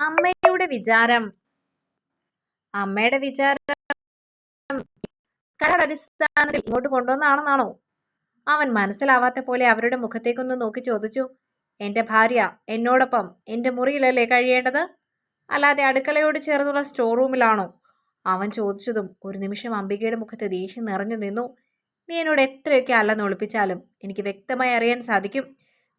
അമ്മയുടെ വിചാരം. അമ്മയുടെ വിചാരം കരാർ അടിസ്ഥാനത്തിൽ ഇങ്ങോട്ട് കൊണ്ടുവന്നാണെന്നാണോ അവൻ മനസ്സിലാവാത്ത പോലെ അവരുടെ മുഖത്തേക്കൊന്ന് നോക്കി ചോദിച്ചു എന്റെ ഭാര്യ എന്നോടൊപ്പം എന്റെ മുറിയിലല്ലേ കഴിയേണ്ടത്? അല്ലാതെ അടുക്കളയോട് ചേർന്നുള്ള സ്റ്റോർ റൂമിലാണോ അവൻ ചോദിച്ചതും ഒരു നിമിഷം അംബികയുടെ മുഖത്ത് ദേഷ്യം നിറഞ്ഞു നിന്നു. നീ എന്നോട് എത്രയൊക്കെ അല്ലെന്ന് ഒളിപ്പിച്ചാലും എനിക്ക് വ്യക്തമായി അറിയാൻ സാധിക്കും.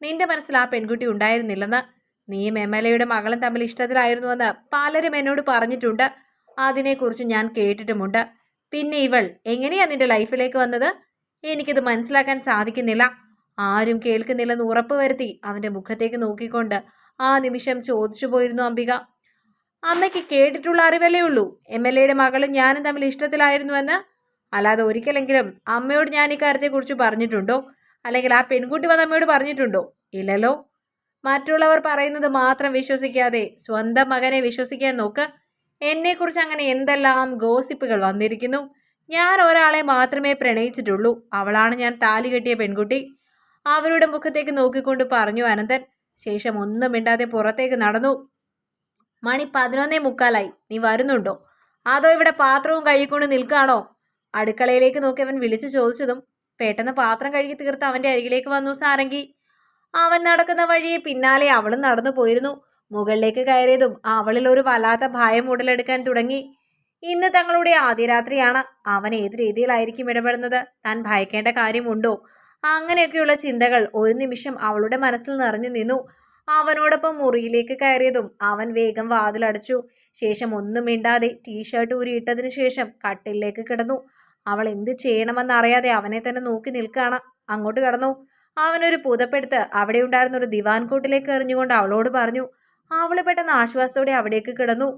നിന്റെ മനസ്സിൽ ആ പെൺകുട്ടി ഉണ്ടായിരുന്നില്ലെന്ന് നീയും എം എൽ എയുടെ മകളും തമ്മിൽ ഇഷ്ടത്തിലായിരുന്നുവെന്ന് പലരും എന്നോട് പറഞ്ഞിട്ടുണ്ട്. അതിനെക്കുറിച്ച് ഞാൻ കേട്ടിട്ടുമുണ്ട്. പിന്നെ ഇവൾ എങ്ങനെയാ നിന്റെ ലൈഫിലേക്ക് വന്നത്? എനിക്കിത് മനസ്സിലാക്കാൻ സാധിക്കുന്നില്ല. ആരും കേൾക്കുന്നില്ലെന്ന് ഉറപ്പ് വരുത്തി അവന്റെ മുഖത്തേക്ക് നോക്കിക്കൊണ്ട് ആ നിമിഷം ചോദിച്ചു പോയിരുന്നു അംബിക. അമ്മയ്ക്ക് കേട്ടിട്ടുള്ള അറിവല്ലേ ഉള്ളൂ. എം എൽ എയുടെ മകളും ഞാനും തമ്മിൽ ഇഷ്ടത്തിലായിരുന്നുവെന്ന്. അല്ലാതെ ഒരിക്കലെങ്കിലും അമ്മയോട് ഞാൻ ഇക്കാര്യത്തെക്കുറിച്ച് പറഞ്ഞിട്ടുണ്ടോ? അല്ലെങ്കിൽ ആ പെൺകുട്ടി വന്ന് അമ്മയോട് പറഞ്ഞിട്ടുണ്ടോ? ഇല്ലല്ലോ. മറ്റുള്ളവർ പറയുന്നത് മാത്രം വിശ്വസിക്കാതെ സ്വന്തം മകനെ വിശ്വസിക്കാൻ നോക്ക്. എന്നെക്കുറിച്ച് അങ്ങനെ എന്തെല്ലാം ഗോസിപ്പുകൾ വന്നിരിക്കുന്നു. ഞാൻ ഒരാളെ മാത്രമേ പ്രണയിച്ചിട്ടുള്ളൂ. അവളാണ് ഞാൻ താലി കെട്ടിയ പെൺകുട്ടി. അവരുടെ മുഖത്തേക്ക് നോക്കിക്കൊണ്ട് പറഞ്ഞു അനന്തൻ. ശേഷം ഒന്നും മിണ്ടാതെ പുറത്തേക്ക് നടന്നു. മണി പതിനൊന്നേ മുക്കാലായി. നീ വരുന്നുണ്ടോ? അതോ ഇവിടെ പാത്രവും കഴുകിക്കൊണ്ട് നിൽക്കുകയാണോ? അടുക്കളയിലേക്ക് നോക്കി അവൻ വിളിച്ചു ചോദിച്ചതും പെട്ടെന്ന് പാത്രം കഴുകി തീർത്ത് അവന്റെ അരികിലേക്ക് വന്നു സാരംഗി. അവൻ നടക്കുന്ന വഴിയെ പിന്നാലെ അവളും നടന്നു പോയിരുന്നു. മുകളിലേക്ക് കയറിയതും അവളിൽ ഒരു വല്ലാത്ത ഭയം ഉടലെടുക്കാൻ തുടങ്ങി. ഇന്ന് തങ്ങളുടെ ആദ്യ രാത്രിയാണ്. അവൻ ഏത് രീതിയിലായിരിക്കും ഇടപെടുന്നത്? താൻ ഭയക്കേണ്ട കാര്യമുണ്ടോ? അങ്ങനെയൊക്കെയുള്ള ചിന്തകൾ ഒരു നിമിഷം അവളുടെ മനസ്സിൽ നിറഞ്ഞു നിന്നു. അവനോടൊപ്പം മുറിയിലേക്ക് കയറിയതും അവൻ വേഗം വാതിലടച്ചു. ശേഷം ഒന്നും മിണ്ടാതെ ടീഷർട്ട് ഊരിയിട്ടതിന് ശേഷം കട്ടിലേക്ക് കിടന്നു. അവൾ എന്ത് ചെയ്യണമെന്നറിയാതെ അവനെ തന്നെ നോക്കി നിൽക്കുകയാണ്. അങ്ങോട്ട് കടന്നു. അവനൊരു പുതപ്പെടുത്ത് അവിടെ ഉണ്ടായിരുന്ന ഒരു ദിവാൻ കൂട്ടിലേക്ക് എറിഞ്ഞുകൊണ്ട് അവളോട് പറഞ്ഞു അവൾ പെട്ടെന്ന് ആശ്വാസത്തോടെ അവിടേക്ക് കിടന്നു.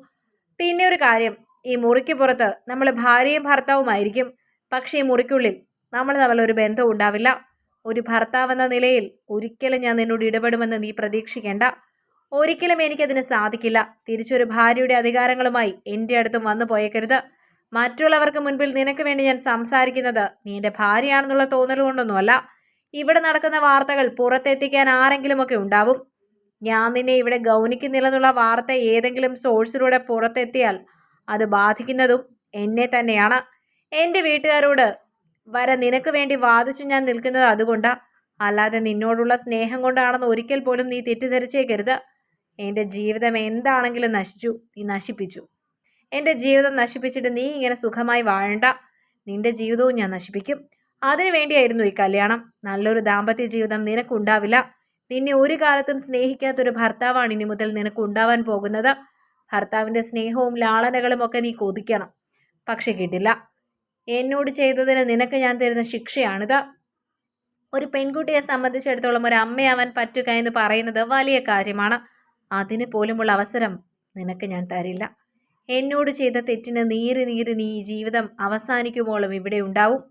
പിന്നെ ഒരു കാര്യം ഈ മുറിക്ക് പുറത്ത് നമ്മൾ ഭാര്യയും ഭർത്താവുമായിരിക്കും പക്ഷേ ഈ മുറിക്കുള്ളിൽ നമ്മൾ തമ്മിൽ ഒരു ബന്ധം ഉണ്ടാവില്ല. ഒരു ഭർത്താവെന്ന നിലയിൽ ഒരിക്കലും ഞാൻ നിന്നോട് ഇടപെടുമെന്ന് നീ പ്രതീക്ഷിക്കേണ്ട. ഒരിക്കലും എനിക്കതിന് സാധിക്കില്ല. തിരിച്ചൊരു ഭാര്യയുടെ അധികാരങ്ങളുമായി എന്റെ അടുത്തും വന്നു പോയേക്കരുത്. മറ്റുള്ളവർക്ക് മുൻപിൽ നിനക്ക് വേണ്ടി ഞാൻ സംസാരിക്കുന്നത് നീ എന്റെ ഭാര്യയാണെന്നുള്ള തോന്നൽ കൊണ്ടൊന്നുമല്ല. ഇവിടെ നടക്കുന്ന വാർത്തകൾ പുറത്തെത്തിക്കാൻ ആരെങ്കിലുമൊക്കെ ഉണ്ടാവും. ഞാൻ നിന്നെ ഇവിടെ ഗൗനിക്കുന്നില്ലെന്നുള്ള വാർത്ത ഏതെങ്കിലും സോഴ്സിലൂടെ പുറത്തെത്തിയാൽ അത് ബാധിക്കുന്നതും എന്നെ തന്നെയാണ്. എന്റെ വീട്ടുകാരോട് വരെ നിനക്ക് വേണ്ടി വാദിച്ചു ഞാൻ നിൽക്കുന്നത് അതുകൊണ്ടാണ് അല്ലാതെ നിന്നോടുള്ള സ്നേഹം കൊണ്ടാണെന്ന് ഒരിക്കൽ പോലും നീ തെറ്റിദ്ധരിച്ചേക്കരുത്. എന്റെ ജീവിതം എന്താണെങ്കിലും നശിച്ചു നീ നശിപ്പിച്ചു. എന്റെ ജീവിതം നശിപ്പിച്ചിട്ട് നീ ഇങ്ങനെ സുഖമായി വാഴണ്ട. നിന്റെ ജീവിതവും ഞാൻ നശിപ്പിക്കും. അതിനു വേണ്ടിയായിരുന്നു ഈ കല്യാണം. നല്ലൊരു ദാമ്പത്യ ജീവിതം നിനക്കുണ്ടാവില്ല. നിന്നെ ഒരു കാലത്തും സ്നേഹിക്കാത്തൊരു ഭർത്താവാണ് ഇനി മുതൽ നിനക്ക് ഉണ്ടാവാൻ പോകുന്നത്. ഭർത്താവിന്റെ സ്നേഹവും ലാളനകളും ഒക്കെ നീ കൊതിക്കണം. പക്ഷെ കിട്ടില്ല. എന്നോട് ചെയ്തതിന് നിനക്ക് ഞാൻ തരുന്ന ശിക്ഷയാണിത്. ഒരു പെൺകുട്ടിയെ സംബന്ധിച്ചിടത്തോളം ഒരു അമ്മയാവാൻ പറ്റുക എന്ന് പറയുന്നത് വലിയ കാര്യമാണ്. അതിന് പോലുമുള്ള അവസരം നിനക്ക് ഞാൻ തരില്ല. എന്നോട് ചെയ്ത തെറ്റിന് നീറി നീറി നീ ജീവിതം അവസാനിക്കുമ്പോഴും ഇവിടെ ഉണ്ടാവും.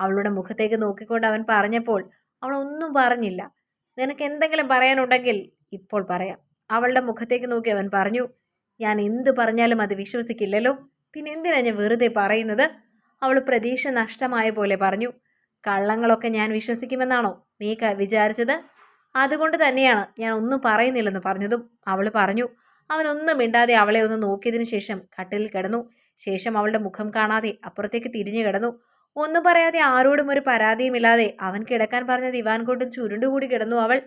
അവളുടെ മുഖത്തേക്ക് നോക്കിക്കൊണ്ട് അവൻ പറഞ്ഞപ്പോൾ അവൾ ഒന്നും പറഞ്ഞില്ല. നിനക്ക് എന്തെങ്കിലും പറയാനുണ്ടെങ്കിൽ ഇപ്പോൾ പറയാം. അവളുടെ മുഖത്തേക്ക് നോക്കി അവൻ പറഞ്ഞു ഞാൻ എന്ത് പറഞ്ഞാലും അത് വിശ്വസിക്കില്ലല്ലോ. പിന്നെ എന്തിനാ ഞാൻ വെറുതെ പറയുന്നത്? അവൾ പ്രതീക്ഷ നഷ്ടമായ പോലെ പറഞ്ഞു കള്ളങ്ങളൊക്കെ ഞാൻ വിശ്വസിക്കുമെന്നാണോ നീ വിചാരിച്ചത്? അതുകൊണ്ട് തന്നെയാണ് ഞാൻ ഒന്നും പറയുന്നില്ലെന്ന് പറഞ്ഞതും അവൾ പറഞ്ഞു. അവനൊന്നും മിണ്ടാതെ അവളെ ഒന്ന് നോക്കിയതിനു ശേഷം കട്ടിലിൽ കിടന്നു. ശേഷം അവളുടെ മുഖം കാണാതെ അപ്പുറത്തേക്ക് തിരിഞ്ഞു കിടന്നു. ഒന്നും പറയാതെ ആരോടും ഒരു പരാതിയുമില്ലാതെ അവൻ കിടക്കാൻ പറഞ്ഞ ദിവാൻ കൊണ്ടും ചുരുണ്ടുകൂടി കിടന്നു അവൾ.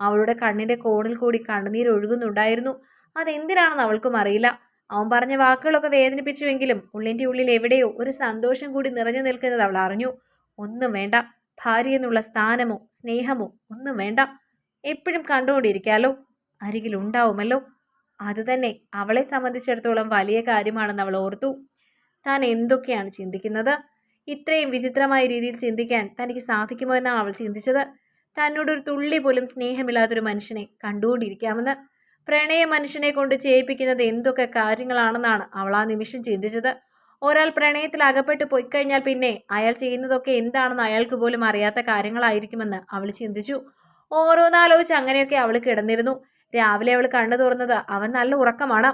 അവളുടെ കണ്ണിന്റെ കോണിൽ കൂടി കണ്ണുനീർ ഒഴുകുന്നുണ്ടായിരുന്നു. അതെന്തിനാണെന്ന് അവൾക്കും അറിയില്ല. അവൻ പറഞ്ഞ വാക്കുകളൊക്കെ വേദനിപ്പിച്ചുവെങ്കിലും ഉള്ളിന്റെ ഉള്ളിൽ എവിടെയോ ഒരു സന്തോഷം കൂടി നിറഞ്ഞു നിൽക്കുന്നത് അവൾ അറിഞ്ഞു. ഒന്നും വേണ്ട. ഭാര്യ എന്നുള്ള സ്ഥാനമോ സ്നേഹമോ ഒന്നും വേണ്ട. എപ്പോഴും കണ്ടുകൊണ്ടിരിക്കാലോ. അരികിലുണ്ടാവുമല്ലോ. അതുതന്നെ അവളെ സംബന്ധിച്ചിടത്തോളം വലിയ കാര്യമാണെന്ന് അവൾ ഓർത്തു. താൻ എന്തൊക്കെയാണ് ചിന്തിക്കുന്നത്? ഇത്രയും വിചിത്രമായ രീതിയിൽ ചിന്തിക്കാൻ തനിക്ക് സാധിക്കുമോ എന്നാണ് അവൾ ചിന്തിച്ചത്. തന്നോടൊരു തുള്ളി പോലും സ്നേഹമില്ലാത്തൊരു മനുഷ്യനെ കണ്ടുകൊണ്ടിരിക്കാമെന്ന്. പ്രണയ മനുഷ്യനെ കൊണ്ട് ചെയ്യിപ്പിക്കുന്നത് എന്തൊക്കെ കാര്യങ്ങളാണെന്നാണ് അവൾ ആ നിമിഷം ചിന്തിച്ചത്. ഒരാൾ പ്രണയത്തിൽ അകപ്പെട്ട് പോയിക്കഴിഞ്ഞാൽ പിന്നെ അയാൾ ചെയ്യുന്നതൊക്കെ എന്താണെന്ന് അയാൾക്ക് പോലും അറിയാത്ത കാര്യങ്ങളായിരിക്കുമെന്ന് അവൾ ചിന്തിച്ചു. ഓരോന്നാലോചിച്ച് അങ്ങനെയൊക്കെ അവൾ കിടന്നിരുന്നു. രാവിലെ അവൾ കണ്ണു തുറന്നത് അവൻ നല്ല ഉറക്കമാണ്.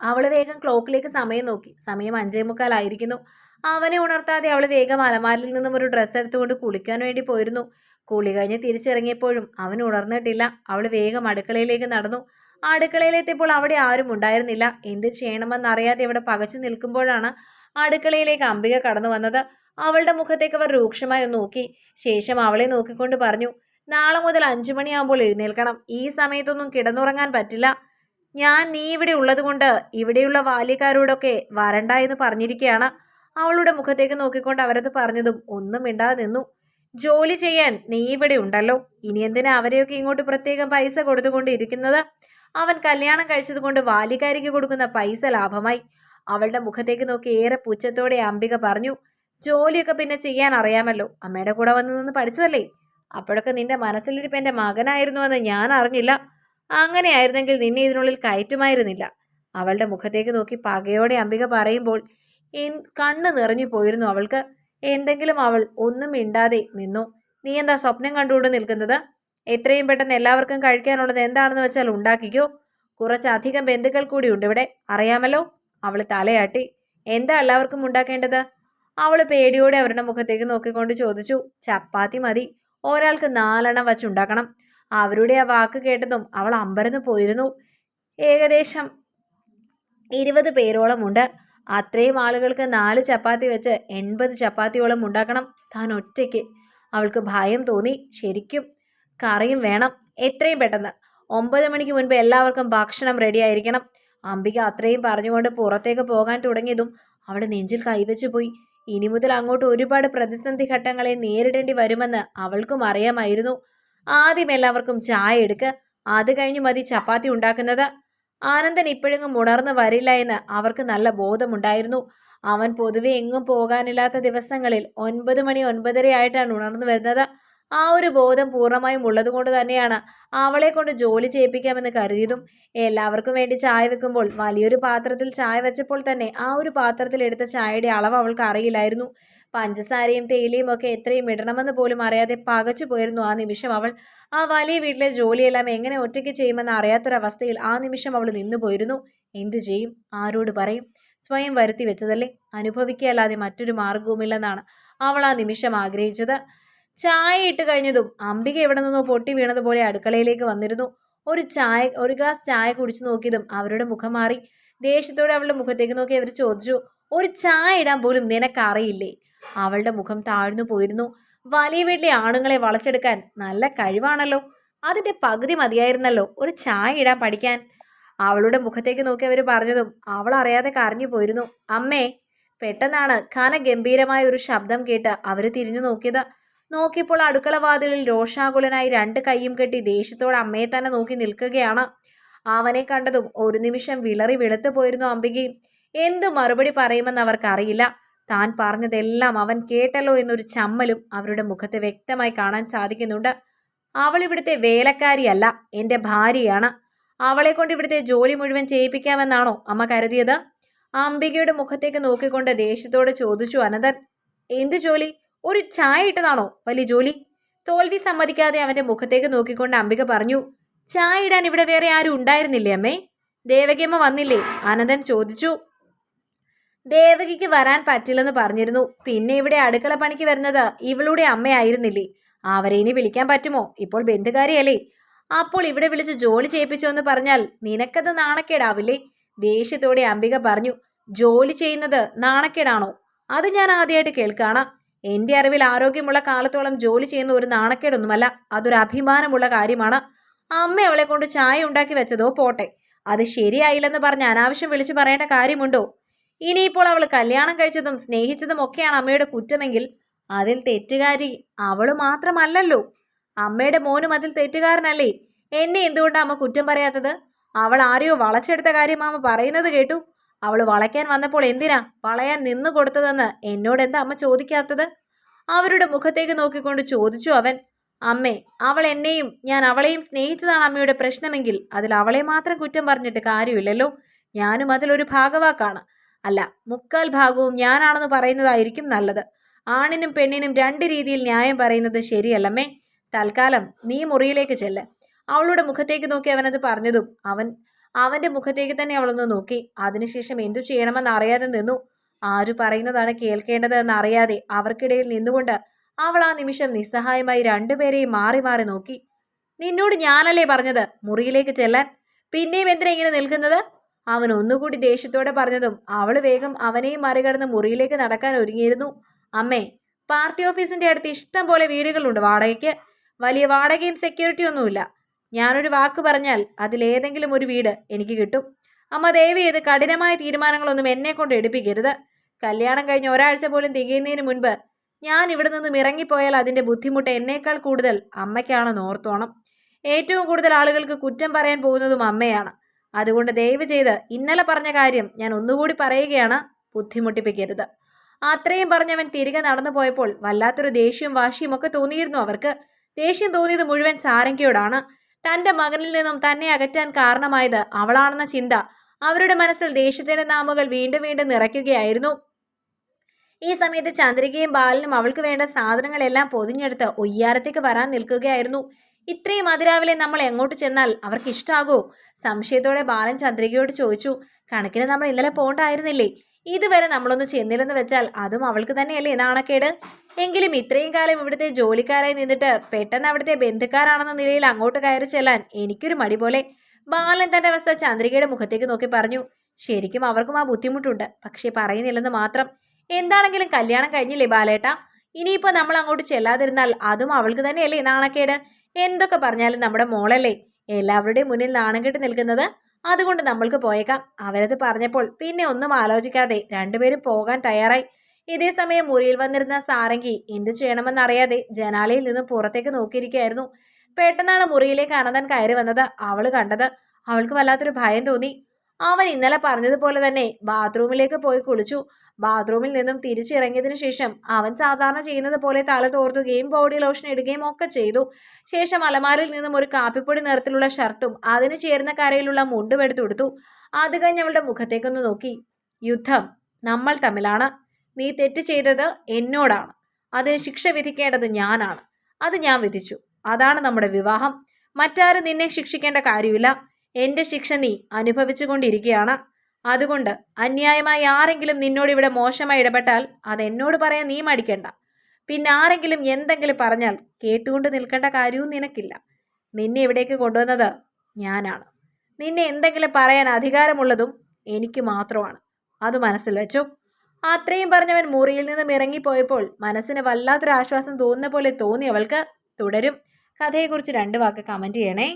അവൾ വേഗം ക്ലോക്കിലേക്ക് സമയം നോക്കി. സമയം അഞ്ചേ മുക്കാലായിരിക്കുന്നു. അവനെ ഉണർത്താതെ അവൾ വേഗം അലമാരിൽ നിന്നും ഒരു ഡ്രസ്സ് എടുത്തുകൊണ്ട് കുളിക്കാൻ വേണ്ടി പോയിരുന്നു. കുളി കഴിഞ്ഞ് തിരിച്ചിറങ്ങിയപ്പോഴും അവൻ ഉണർന്നിട്ടില്ല. അവൾ വേഗം അടുക്കളയിലേക്ക് നടന്നു. അടുക്കളയിലെത്തിയപ്പോൾ അവിടെ ആരും ഉണ്ടായിരുന്നില്ല. എന്ത് ചെയ്യണമെന്നറിയാതെ ഇവിടെ പകച്ചു നിൽക്കുമ്പോഴാണ് അടുക്കളയിലേക്ക് അംബിക കടന്നു വന്നത്. അവളുടെ മുഖത്തേക്ക് അവർ രൂക്ഷമായി നോക്കി. ശേഷം അവളെ നോക്കിക്കൊണ്ട് പറഞ്ഞു നാളെ മുതൽ അഞ്ചു മണിയാകുമ്പോൾ എഴുന്നേൽക്കണം. ഈ സമയത്തൊന്നും കിടന്നുറങ്ങാൻ പറ്റില്ല. ഞാൻ നീ ഇവിടെ ഉള്ളതുകൊണ്ട് ഇവിടെയുള്ള ബാല്യക്കാരോടൊക്കെ വരണ്ട എന്ന് പറഞ്ഞിരിക്കുകയാണ് അവളുടെ മുഖത്തേക്ക് നോക്കിക്കൊണ്ട് അവരത് പറഞ്ഞതും ഒന്നും മിണ്ടാതെ നിന്നു. ജോലി ചെയ്യാൻ നീ ഇവിടെ ഉണ്ടല്ലോ. ഇനി എന്തിനാ അവരെയൊക്കെ ഇങ്ങോട്ട് പ്രത്യേകം പൈസ കൊടുത്തുകൊണ്ട് ഇരിക്കുന്നത്? അവൻ കല്യാണം കഴിച്ചതുകൊണ്ട് ബാല്യക്കാരിക്ക് കൊടുക്കുന്ന പൈസ ലാഭമായി. അവളുടെ മുഖത്തേക്ക് നോക്കി ഏറെ പുച്ഛത്തോടെ അംബിക പറഞ്ഞു ജോലിയൊക്കെ പിന്നെ ചെയ്യാൻ അറിയാമല്ലോ. അമ്മയുടെ കൂടെ വന്ന് നിന്ന് പഠിച്ചതല്ലേ? അപ്പോഴൊക്കെ നിന്റെ മനസ്സിലിരിപ്പ് എന്റെ മകനായിരുന്നുവെന്ന് ഞാൻ അറിഞ്ഞില്ല. അങ്ങനെയായിരുന്നെങ്കിൽ നിന്നെ ഇതിനുള്ളിൽ കയറ്റുമായിരുന്നില്ല. അവളുടെ മുഖത്തേക്ക് നോക്കി പകയോടെ അംബിക പറയുമ്പോൾ കണ്ണ് നിറഞ്ഞു പോയിരുന്നു അവൾക്ക്. എന്തെങ്കിലും അവൾ ഒന്നും മിണ്ടാതെ നിന്നു. നീ എന്താ സ്വപ്നം കണ്ടുകൊണ്ട് നിൽക്കുന്നത്? എത്രയും പെട്ടെന്ന് എല്ലാവർക്കും കഴിക്കാനുള്ളത് എന്താണെന്ന് വെച്ചാൽ ഉണ്ടാക്കിക്കോ. കുറച്ചധികം ബന്ധുക്കൾ കൂടി ഉണ്ട് ഇവിടെ. അറിയാമല്ലോ? അവൾ തലയാട്ടി. എന്താ എല്ലാവർക്കും ഉണ്ടാക്കേണ്ടത്? അവൾ പേടിയോടെ അവരുടെ മുഖത്തേക്ക് നോക്കിക്കൊണ്ട് ചോദിച്ചു. ചപ്പാത്തി മതി. ഒരാൾക്ക് നാലെണ്ണം വച്ചുണ്ടാക്കണം അവരുടെ ആ വാക്ക് കേട്ടതും അവൾ അമ്പരന്ന് പോയിരുന്നു. ഏകദേശം ഇരുപത് പേരോളം ഉണ്ട്. അത്രയും ആളുകൾക്ക് നാല് ചപ്പാത്തി വെച്ച് എൺപത് ചപ്പാത്തിയോളം ഉണ്ടാക്കണം. താൻ ഒറ്റയ്ക്ക്. അവൾക്ക് ഭയം തോന്നി. ശരിക്കും കറിയും വേണം. എത്രയും പെട്ടെന്ന്. ഒമ്പത് മണിക്ക് മുൻപ് എല്ലാവർക്കും ഭക്ഷണം റെഡിയായിരിക്കണം അംബിക അത്രയും പറഞ്ഞുകൊണ്ട് പുറത്തേക്ക് പോകാൻ തുടങ്ങിയതും അവൾ നെഞ്ചിൽ കൈവച്ചു പോയി. ഇനി മുതൽ അങ്ങോട്ട് ഒരുപാട് പ്രതിസന്ധി ഘട്ടങ്ങളെ നേരിടേണ്ടി വരുമെന്ന് അവൾക്കും അറിയാമായിരുന്നു. ആദ്യം എല്ലാവർക്കും ചായ എടുക്ക്. അത് കഴിഞ്ഞ് മതി ചപ്പാത്തി ഉണ്ടാക്കുന്നത്. ആനന്ദൻ ഇപ്പോഴെങ്ങും ഉണർന്നു വരില്ല എന്ന് അവർക്ക് നല്ല ബോധമുണ്ടായിരുന്നു. അവൻ പൊതുവെ എങ്ങും പോകാനില്ലാത്ത ദിവസങ്ങളിൽ ഒൻപത് മണി ഒൻപതര ആയിട്ടാണ് ഉണർന്നു വരുന്നത്. ആ ഒരു ബോധം പൂർണമായും ഉള്ളതുകൊണ്ട് തന്നെയാണ് അവളെ കൊണ്ട് ജോലി ചെയ്യിപ്പിക്കാമെന്ന് കരുതിയതും. എല്ലാവർക്കും വേണ്ടി ചായ വെക്കുമ്പോൾ വലിയൊരു പാത്രത്തിൽ ചായ വെച്ചപ്പോൾ തന്നെ ആ ഒരു പാത്രത്തിൽ എടുത്ത ചായയുടെ അളവ് അവൾക്ക് അറിയില്ലായിരുന്നു. പഞ്ചസാരയും തേയിലയും ഒക്കെ എത്രയും ഇടണമെന്ന് പോലും അറിയാതെ പകച്ചു പോയിരുന്നു ആ നിമിഷം അവൾ. ആ വലിയ വീട്ടിലെ ജോലിയെല്ലാം എങ്ങനെ ഒറ്റയ്ക്ക് ചെയ്യുമെന്ന് അറിയാത്തൊരവസ്ഥയിൽ ആ നിമിഷം അവൾ നിന്നു പോയിരുന്നു. എന്തു ചെയ്യും? ആരോട് പറയും? സ്വയം വരുത്തി വെച്ചതല്ലേ? അനുഭവിക്കുകയല്ലാതെ മറ്റൊരു മാർഗവുമില്ലെന്നാണ് അവൾ ആ നിമിഷം ആഗ്രഹിച്ചത്. ചായ ഇട്ട് കഴിഞ്ഞതും അംബിക എവിടെ നിന്നോ പൊട്ടി വീണതുപോലെ അടുക്കളയിലേക്ക് വന്നിരുന്നു. ഒരു ചായ ഒരു ഗ്ലാസ് ചായ കുടിച്ചു നോക്കിയതും അവരുടെ മുഖം മാറി. ദേഷ്യത്തോടെ അവളുടെ മുഖത്തേക്ക് നോക്കി അവർ ചോദിച്ചു ഒരു ചായ ഇടാൻ പോലും നിനക്കറിയില്ലേ? അവളുടെ മുഖം താഴ്ന്നു പോയിരുന്നു. വലിയ വീട്ടിലെ ആണുങ്ങളെ വളച്ചെടുക്കാൻ നല്ല കഴിവാണല്ലോ. അതിന്റെ പകുതി മതിയായിരുന്നല്ലോ ഒരു ചായ ഇടാൻ പഠിക്കാൻ. അവളുടെ മുഖത്തേക്ക് നോക്കി അവർ പറഞ്ഞതും അവൾ അറിയാതെ കരഞ്ഞു പോയിരുന്നു. അമ്മേ പെട്ടെന്നാണ് ഘനഗംഭീരമായ ഒരു ശബ്ദം കേട്ട് അവർ തിരിഞ്ഞു നോക്കിയത്. നോക്കിയപ്പോൾ അടുക്കള വാതിലിൽ രോഷാകുലനായി രണ്ട് കൈയും കെട്ടി ദേഷ്യത്തോടെ അമ്മയെ തന്നെ നോക്കി നിൽക്കുകയാണ്. അവനെ കണ്ടതും ഒരു നിമിഷം വിളറി വെളുത്തു പോയിരുന്നു അംബികയും എന്തു മറുപടി പറയുമെന്ന് അവർക്കറിയില്ല. താൻ പറഞ്ഞതെല്ലാം അവൻ കേട്ടല്ലോ എന്നൊരു ചമ്മലും അവരുടെ മുഖത്ത് വ്യക്തമായി കാണാൻ സാധിക്കുന്നുണ്ട്. അവൾ ഇവിടുത്തെ വേലക്കാരിയല്ല എന്റെ ഭാര്യയാണ്. അവളെ കൊണ്ട് ഇവിടുത്തെ ജോലി മുഴുവൻ ചെയ്യിപ്പിക്കാമെന്നാണോ അമ്മ കരുതിയത്? അംബികയുടെ മുഖത്തേക്ക് നോക്കിക്കൊണ്ട് ദേഷ്യത്തോടെ ചോദിച്ചു അനന്തൻ. എന്ത് ജോലി? ഒരു ചായ ഇട്ടതാണോ വലിയ ജോലി? തോൽവി സമ്മതിക്കാതെ അവന്റെ മുഖത്തേക്ക് നോക്കിക്കൊണ്ട് അംബിക പറഞ്ഞു ചായ ഇടാൻ ഇവിടെ വേറെ ആരും ഉണ്ടായിരുന്നില്ലേ അമ്മേ? ദേവകിയമ്മ വന്നില്ലേ? അനന്തൻ ചോദിച്ചു. ദേവകിക്ക് വരാൻ പറ്റില്ലെന്ന് പറഞ്ഞിരുന്നു. പിന്നെ ഇവിടെ അടുക്കള പണിക്ക് വരുന്നത് ഇവളുടെ അമ്മയായിരുന്നില്ലേ? അവരെ ഇനി വിളിക്കാൻ പറ്റുമോ? ഇപ്പോൾ ബന്ധുകാരിയല്ലേ? അപ്പോൾ ഇവിടെ വിളിച്ച് ജോലി ചെയ്യിപ്പിച്ചു എന്ന് പറഞ്ഞാൽ നിനക്കത് നാണക്കേടാവില്ലേ? ദേഷ്യത്തോടെ അംബിക പറഞ്ഞു ജോലി ചെയ്യുന്നത് നാണക്കേടാണോ? അത് ഞാൻ ആദ്യമായിട്ട് കേൾക്കാണ്. എന്റെ അറിവിൽ ആരോഗ്യമുള്ള കാലത്തോളം ജോലി ചെയ്യുന്ന ഒരു നാണക്കേടൊന്നുമല്ല. അതൊരു അഭിമാനമുള്ള കാര്യമാണ്. അമ്മ അവളെ കൊണ്ട് ചായ ഉണ്ടാക്കി വെച്ചതോ പോട്ടെ. അത് ശരിയായില്ലെന്ന് പറഞ്ഞ് അനാവശ്യം വിളിച്ചു പറയേണ്ട കാര്യമുണ്ടോ? ഇനിയിപ്പോൾ അവൾ കല്യാണം കഴിച്ചതും സ്നേഹിച്ചതും ഒക്കെയാണ് അമ്മയുടെ കുറ്റമെങ്കിൽ അതിൽ തെറ്റുകാരി അവൾ മാത്രമല്ലല്ലോ. അമ്മയുടെ മോനും അതിൽ തെറ്റുകാരനല്ലേ? എന്നെ എന്തുകൊണ്ടാണ് അമ്മ കുറ്റം പറയാത്തത്? അവൾ ആരെയോ വളച്ചെടുത്ത കാര്യം അമ്മ പറയുന്നത് കേട്ടു. അവൾ വളയ്ക്കാൻ വന്നപ്പോൾ എന്തിനാ വളയാൻ നിന്നു കൊടുത്തതെന്ന് എന്നോട് എന്താ അമ്മ ചോദിക്കാത്തത്? അവരുടെ മുഖത്തേക്ക് നോക്കിക്കൊണ്ട് ചോദിച്ചു അവൻ. അമ്മേ അവൾ എന്നെയും ഞാൻ അവളെയും സ്നേഹിച്ചതാണ് അമ്മയുടെ പ്രശ്നമെങ്കിൽ അതിൽ അവളെ മാത്രം കുറ്റം പറഞ്ഞിട്ട് കാര്യമില്ലല്ലോ. ഞാനും അതിലൊരു ഭാഗവാക്കാണ്. അല്ല മുക്കാൽ ഭാഗവും ഞാനാണെന്ന് പറയുന്നതായിരിക്കും നല്ലത്. ആണിനും പെണ്ണിനും രണ്ട് രീതിയിൽ ന്യായം പറയുന്നത് ശരിയല്ലമ്മേ. തൽക്കാലം നീ മുറിയിലേക്ക് ചെല്ല്. അവളുടെ മുഖത്തേക്ക് നോക്കി അവനത് പറഞ്ഞതും അവൻ അവന്റെ മുഖത്തേക്ക് തന്നെ അവളൊന്ന് നോക്കി. അതിനുശേഷം എന്തു ചെയ്യണമെന്ന് അറിയാതെ നിന്നു. ആര് പറയുന്നതാണ് കേൾക്കേണ്ടതെന്ന് അറിയാതെ അവർക്കിടയിൽ നിന്നുകൊണ്ട് അവൾ ആ നിമിഷം നിസ്സഹായമായി രണ്ടുപേരെയും മാറി മാറി നോക്കി. നിന്നോട് ഞാനല്ലേ പറഞ്ഞത് മുറിയിലേക്ക് ചെല്ലാൻ? പിന്നെയും എന്തിനാ ഇങ്ങനെ നിൽക്കുന്നത്? അവൻ ഒന്നുകൂടി ദേഷ്യത്തോടെ പറഞ്ഞതും അവൾ വേഗം അവനെയും മറികടന്ന് മുറിയിലേക്ക് നടക്കാൻ ഒരുങ്ങിയിരുന്നു. അമ്മേ പാർട്ടി ഓഫീസിന്റെ അടുത്ത് ഇഷ്ടം പോലെ വീടുകളുണ്ട് വാടകയ്ക്ക്. വലിയ വാടകയും സെക്യൂരിറ്റി ഒന്നുമില്ല. ഞാനൊരു വാക്ക് പറഞ്ഞാൽ അതിലേതെങ്കിലും ഒരു വീട് എനിക്ക് കിട്ടും. അമ്മ ദയവ് ചെയ്ത് കഠിനമായ തീരുമാനങ്ങളൊന്നും എന്നെ കൊണ്ട് എടുപ്പിക്കരുത്. കല്യാണം കഴിഞ്ഞ് ഒരാഴ്ച പോലും തികയുന്നതിന് മുൻപ് ഞാൻ ഇവിടെ നിന്നും ഇറങ്ങിപ്പോയാൽ അതിന്റെ ബുദ്ധിമുട്ട് എന്നേക്കാൾ കൂടുതൽ അമ്മയ്ക്കാണെന്ന് ഓർത്തോണം. ഏറ്റവും കൂടുതൽ ആളുകൾക്ക് കുറ്റം പറയാൻ പോകുന്നതും അമ്മയാണ്. അതുകൊണ്ട് ദയവ് ചെയ്ത് ഇന്നലെ പറഞ്ഞ കാര്യം ഞാൻ ഒന്നുകൂടി പറയുകയാണ് ബുദ്ധിമുട്ടിപ്പിക്കരുത്. അത്രയും പറഞ്ഞവൻ തിരികെ നടന്നു പോയപ്പോൾ വല്ലാത്തൊരു ദേഷ്യവും വാശിയും ഒക്കെ തോന്നിയിരുന്നു അവർക്ക്. ദേഷ്യം തോന്നിയത് മുഴുവൻ സാരംഗിയോടാണ്. തന്റെ മകനിൽ നിന്നും തന്നെ അകറ്റാൻ കാരണമായത് അവളാണെന്ന ചിന്ത അവരുടെ മനസ്സിൽ ദേഷ്യത്തിന്റെ നാമുകൾ വീണ്ടും വീണ്ടും നിറയ്ക്കുകയായിരുന്നു. ഈ സമയത്ത് ചന്ദ്രികയും ബാലനും അവൾക്ക് വേണ്ട സാധനങ്ങളെല്ലാം പൊതിഞ്ഞെടുത്ത് ഒയ്യാരത്തേക്ക് വരാൻ നിൽക്കുകയായിരുന്നു. ഇത്രയും അതിരാവിലെ നമ്മൾ എങ്ങോട്ട് ചെന്നാൽ അവർക്ക് ഇഷ്ടാകോ? സംശയത്തോടെ ബാലൻ ചന്ദ്രികയോട് ചോദിച്ചു. കണക്കിന് നമ്മൾ ഇന്നലെ പോകണ്ടായിരുന്നില്ലേ ഇതുവരെ നമ്മളൊന്ന് ചെന്നില്ലെന്ന് വെച്ചാൽ അതും അവൾക്ക് തന്നെയല്ലേ നാണക്കേട്? എങ്കിലും ഇത്രയും കാലം ഇവിടുത്തെ ജോലിക്കാരായി നിന്നിട്ട് പെട്ടെന്ന് അവിടുത്തെ ബന്ധുക്കാരാണെന്ന നിലയിൽ അങ്ങോട്ട് കയറി ചെല്ലാൻ എനിക്കൊരു മടി പോലെ. ബാലൻ തന്റെ അവസ്ഥ ചന്ദ്രികയുടെ മുഖത്തേക്ക് നോക്കി പറഞ്ഞു. ശരിക്കും അവർക്കും ആ ബുദ്ധിമുട്ടുണ്ട്. പക്ഷേ പറയുന്നില്ലെന്ന് മാത്രം. എന്താണെങ്കിലും കല്യാണം കഴിഞ്ഞില്ലേ ബാലേട്ട? ഇനിയിപ്പോൾ നമ്മൾ അങ്ങോട്ട് ചെല്ലാതിരുന്നാൽ അതും അവൾക്ക് തന്നെയല്ലേ നാണക്കേട്? എന്തൊക്കെ പറഞ്ഞാലും നമ്മുടെ മോളല്ലേ? എല്ലാവരുടെയും മുന്നിൽ നാണം കെട്ടി നിൽക്കുന്നത് അതുകൊണ്ട് നമ്മൾക്ക് പോയേക്കാം. അവരത് പറഞ്ഞപ്പോൾ പിന്നെ ഒന്നും ആലോചിക്കാതെ രണ്ടുപേരും പോകാൻ തയ്യാറായി. ഇതേ സമയം മുറിയിൽ വന്നിരുന്ന സാരംഗി എന്ത് ചെയ്യണമെന്നറിയാതെ ജനാലയിൽ നിന്നും പുറത്തേക്ക് നോക്കിയിരിക്കുകയായിരുന്നു. പെട്ടെന്നാണ് മുറിയിലേക്ക് അനന്തൻ കയറി വന്നത് അവൾ കണ്ടത്. അവൾക്ക് വല്ലാത്തൊരു ഭയം തോന്നി. അവൻ ഇന്നലെ പറഞ്ഞതുപോലെ തന്നെ ബാത്റൂമിലേക്ക് പോയി കുളിച്ചു. ബാത്റൂമിൽ നിന്നും തിരിച്ചിറങ്ങിയതിനു ശേഷം അവൻ സാധാരണ ചെയ്യുന്നത് പോലെ തല തോർത്തുകയും ബോഡി ലോഷൻ ഇടുകയും ഒക്കെ ചെയ്തു. ശേഷം അലമാരിൽ നിന്നും ഒരു കാപ്പിപ്പൊടി നിറത്തിലുള്ള ഷർട്ടും അതിന് ചേർന്ന കരയിലുള്ള മുണ്ടും എടുത്തു കൊടുത്തു. അത് കഴിഞ്ഞ് അവളുടെ മുഖത്തേക്കൊന്ന് നോക്കി. യുദ്ധം. നമ്മൾ തമ്മിലാണ്. നീ തെറ്റ് ചെയ്തത് എന്നോടാണ്. അതിന് ശിക്ഷ വിധിക്കേണ്ടത് ഞാനാണ്. അത് ഞാൻ വിധിച്ചു. അതാണ് നമ്മുടെ വിവാഹം. മറ്റാരും നിന്നെ ശിക്ഷിക്കേണ്ട കാര്യമില്ല. എന്റെ ശിക്ഷ നീ അനുഭവിച്ചുകൊണ്ടിരിക്കുകയാണ്. അതുകൊണ്ട് അന്യായമായി ആരെങ്കിലും നിന്നോട് ഇവിടെ മോശമായി ഇടപെട്ടാൽ അത് എന്നോട് പറയാൻ നീ മടിക്കണ്ട. പിന്നെ ആരെങ്കിലും എന്തെങ്കിലും പറഞ്ഞാൽ കേട്ടുകൊണ്ട് നിൽക്കേണ്ട കാര്യവും നിനക്കില്ല. നിന്നെ ഇവിടേക്ക് കൊണ്ടുവന്നത് ഞാനാണ്. നിന്നെ എന്തെങ്കിലും പറയാൻ അധികാരമുള്ളതും എനിക്ക് മാത്രമാണ്. അത് മനസ്സിൽ വെച്ചു. അത്രയും പറഞ്ഞവൻ മുറിയിൽ നിന്നും ഇറങ്ങിപ്പോയപ്പോൾ മനസ്സിന് വല്ലാത്തൊരു ആശ്വാസം തോന്നുന്ന പോലെ തോന്നി അവൾക്ക്. തുടരും. കഥയെക്കുറിച്ച് രണ്ട് വാക്ക് കമന്റ് ചെയ്യണേ.